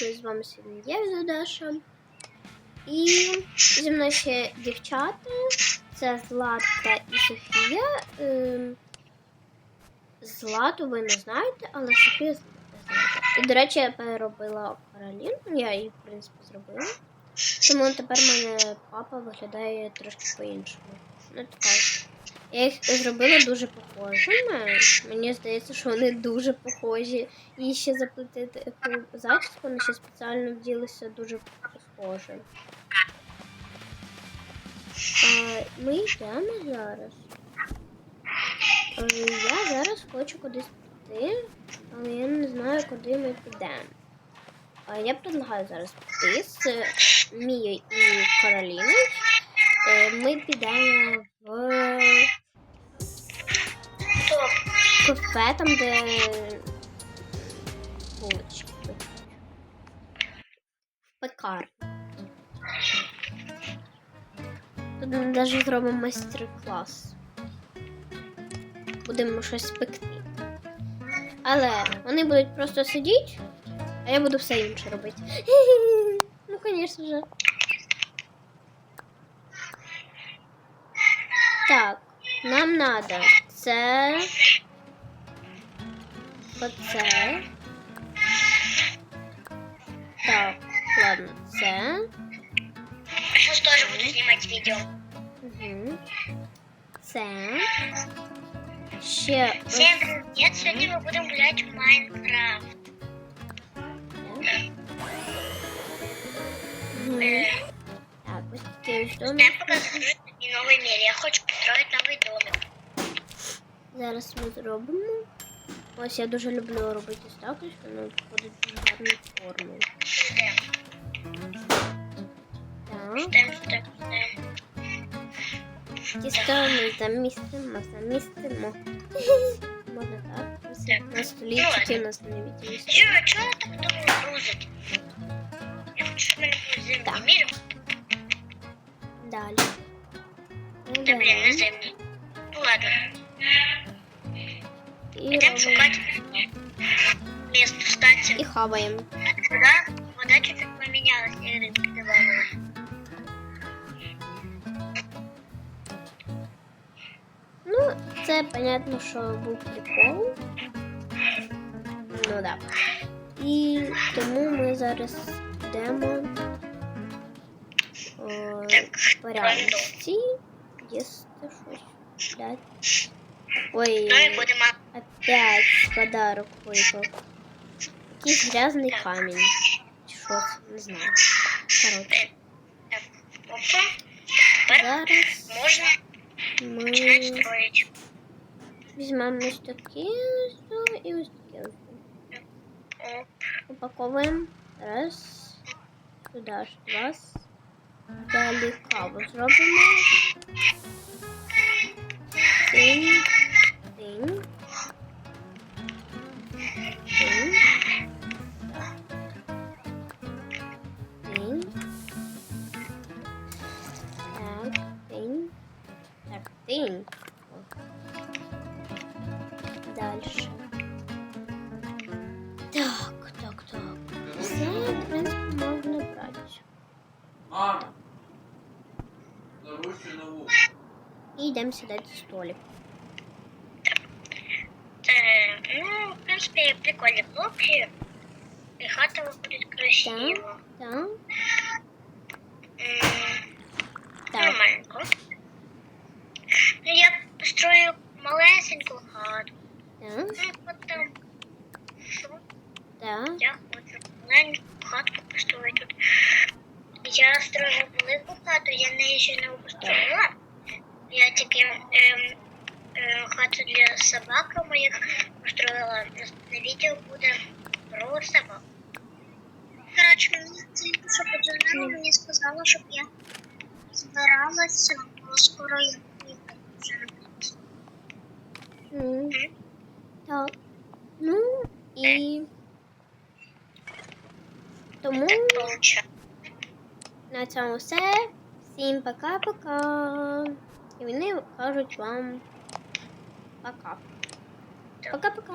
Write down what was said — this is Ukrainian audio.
З вами сьогодні я Задаша. І зі мною ще дівчата. Це Златка і Софія. Ем, Злату ви не знаєте, але Софію знаєте. І, до речі, я переробила Кароліну. Я її, в принципі, зробила. Тому тепер в мене папа виглядає трошки по-іншому. Ну, така. Я їх зробила дуже похожими. Мені здається, що вони дуже похожі. І ще заплатити зачіску, вони ще спеціально вділися дуже схоже. Ми йдемо зараз. Е, Я зараз хочу кудись піти, але я не знаю, куди ми підемо. А Я предлагаю зараз піти з Мією і Кароліною. Е, Ми підемо в кафе, там, де булочки. Пекар. Тут ми навіть зробимо майстер-клас. Будемо щось пекти. Але вони будуть просто сидіти, а я буду все інше робити. Ну, звісно же. Так, нам надо це. Оце. Так, ладно, це. Сейчас тоже буду снимать видео. Угу. Це. Ще Всем привет! Сегодня мы будем гулять в Майнкрафт. Э, Так, ось такий ось домик. Я пока новый мир. Я хочу построить новый домик. Зараз ми зробимо. Ось я дуже люблю робити ось так, ось воно входить в гарну форму. Ждем, Так. ждем, ждем, ждем. Тісто ми замістимо, замістимо. Можна так. Ось Так. На столі тільки у нас не відмістимо. Чё, чё так долго грузит? Я хочу, чтобы мы на земле Так. мир. Далі. Да блин, на земле. Ну ладно. І Идем шукать место, кстати. І хаваємо. Вода, вода чуть-чуть поменялась, и рыбки добавилось. Ну, це понятно, що був прикол. Ну да. І тому ми зараз йдемо о, Так, по реальності. Їсти щось. Дати. Ой, Ну и будем опять подарок випав. Якийсь грязний камінь. Чи Що це? Не знаю. Коротше, Опа. Теперь зараз можно начинать ми строить. візьмемо ось таке ось і ось таке ось. О, Упаковуємо. Раз. Сюди ж два. Далі каву зробимо. Тинь. Тинь. Тинь. Тинь. Так, тинь. Так, тинь. О. Дальше. Так, так, так. Все, в принципі, можна брати. Мама, заручу нову. І йдемо сідати за столик. Э, ну, в принципе, прикольные блоки. И хата будет красиво. Так, так. Нормальненько. Ну, я построю малесенькую хату. Так, Ну, потом що? так. я хочу маленьку хатку построить тут. Я строила велику хату, я неї ще не построила. Я тільки ем, е, хату для собак моїх построила. Наступне відео буде про собак. Коротше, мені тільки що подзвонила, мені сказала, щоб я збиралася, бо скоро я поїду вже. М, Так. Ну і тому на цьому все. Всім пока-пока. І вони кажуть вам пока. Пока-пока.